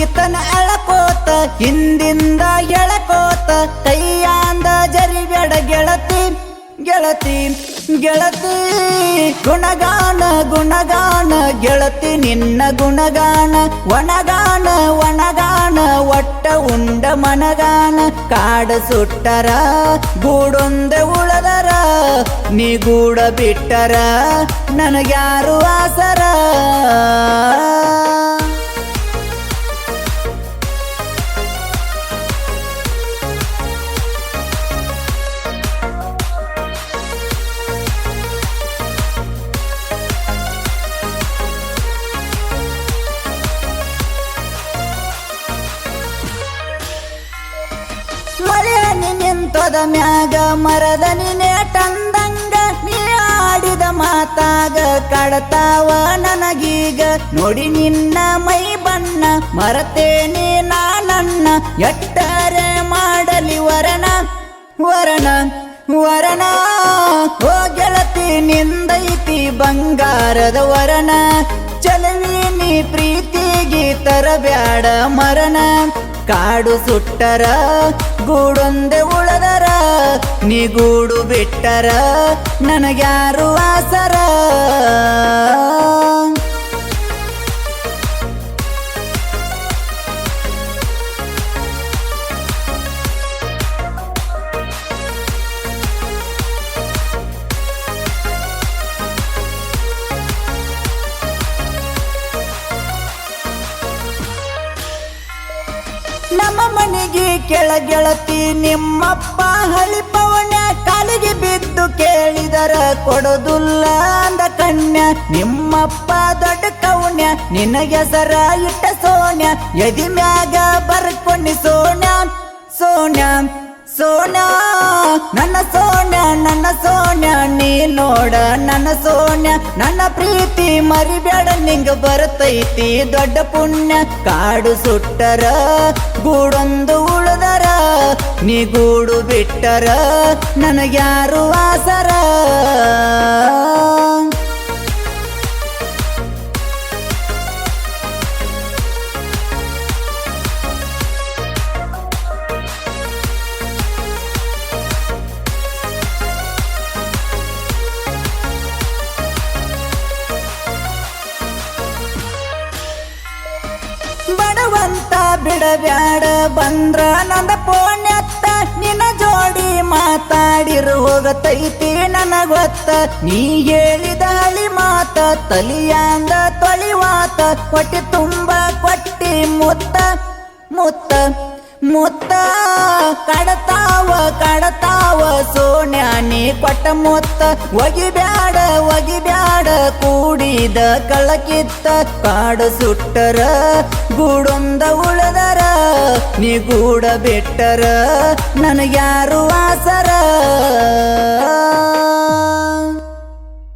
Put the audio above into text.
ಮುಗಿತನ ಎಳಕೋತ, ಹಿಂದಿಂದ ಎಳಕೋತ, ಕೈಯಾಂದ ಜರಿಬೇಡ ಗೆಳತಿ ಗೆಳತಿ ಗೆಳತಿ. ಗುಣಗಾನ ಗುಣಗಾನ, ಗೆಳತಿ ನಿನ್ನ ಗುಣಗಾನ ಒಣಗಾನ ಒಣಗಾನ ಒಟ್ಟ ಉಂಡ ಮನಗಾನ, ಕಾಡ ಸುಟ್ಟರ, ಗೂಡೊಂದೆ ಉಳದರ ನೀ ಗೂಡ ಬಿಟ್ಟರ, ನನಗ್ಯಾರು ಆಸರ. ಮ್ಯಾಗ ಮರದ ನಿನೇಟಂದಂಗ ನೀ ಆಡಿದ ಮಾತಾಗ ಕಡತಾವ ನನಗೀಗ. ನೋಡಿ ನಿನ್ನ ಮೈ ಬಣ್ಣ, ಮರತೇನೆ ನಾನನ್ನ, ಎಟ್ಟರೆ ಮಾಡಲಿ ವರಣ ವರಣ ವರಣ. ಓ ಗೆಳತಿ, ನಿಂದೈತಿ ಬಂಗಾರದ ವರಣ. ಚಲವಿ ನೀ ಪ್ರೀತಿಗೆ ತರಬ್ಯಾಡ ಮರಣ. ಕಾಡು ಸುಟ್ಟರ ಗೂಡೊಂದೆ ಉಳದರ ನೀ ಗೂಡು ಬಿಟ್ಟರ ನನಗ್ಯಾರು ಆಸರ. ನಮ್ಮ ಮನೆಗೆ ಕೆಳಗೆಳತಿ ನಿಮ್ಮಪ್ಪ ಹಳಿ ಪವನ ಕಾಲಿಗೆ ಬಿದ್ದು ಕೇಳಿದರ ಕೊಡೋದುಲ್ಲ ಅಂದ ಕನ್ಯ. ನಿಮ್ಮಪ್ಪ ದೊಡ್ಡ ಕೌನ್ಯ ನಿನಗೆಸರ ಇಟ್ಟ ಸೋನ್ಯ. ಎದಿ ಮ್ಯಾಗ ಬರ್ಕೊಂಡಿ ಸೋನ್ಯ ಸೋನ್ಯ ಸೋನಾ ನನ್ನ ಸೋನ್ಯ, ನನ್ನ ನೀ ನೋಡ ನನ್ನ ಸೋನ್ಯ ನನ್ನ ಪ್ರೀತಿ ಮರಿಬೇಡ, ನಿಂಗ ಬರ್ತೈತಿ ದೊಡ್ಡ ಪುಣ್ಯ. ಕಾಡು ಸುಟ್ಟರ, ಗೂಡೊಂದು ಉಳದರ, ನೀ ಗೂಡು ಬಿಟ್ಟರ, ನನಗ್ಯಾರು ಆಸರ. ಬಡವಂತ ಬಿಡಬ್ಯಾಡ, ಬಂದ್ರ ನಂದ ಪೋಣ್ಯತ್ತ. ನಿನ್ನ ಜೋಡಿ ಮಾತಾಡಿರು ಹೋಗತೈತಿ ನನಗೊತ್ತ. ನೀ ಹೇಳಿದ ಹಳಿ ಮಾತ, ತಲಿಯಾಂದ ತೊಳಿವಾತ. ಕೊಟ್ಟಿ ತುಂಬ ಕೊಟ್ಟಿ ಮುತ್ತ ಮುತ್ತ ಮುತ್ತ. ಕಡತಾವ ಕಡತಾವ ಸೋಣ್ಯಾನಿ ಕೊಟ್ಟ ಮುತ್ತ. ಒಗಿಬ್ಯಾಡ ಒಗಿಬ್ಯಾಡ ಕೂಡಿದ ಕಳಕಿತ್ತ ಕಾಡು ಸುಟ್ಟರ ಗೂಡೊಂದ ಉಳದರ ನೀ ಗೂಡ ಬಿಟ್ಟರ ನನಗ್ಯಾರು ಆಸರ.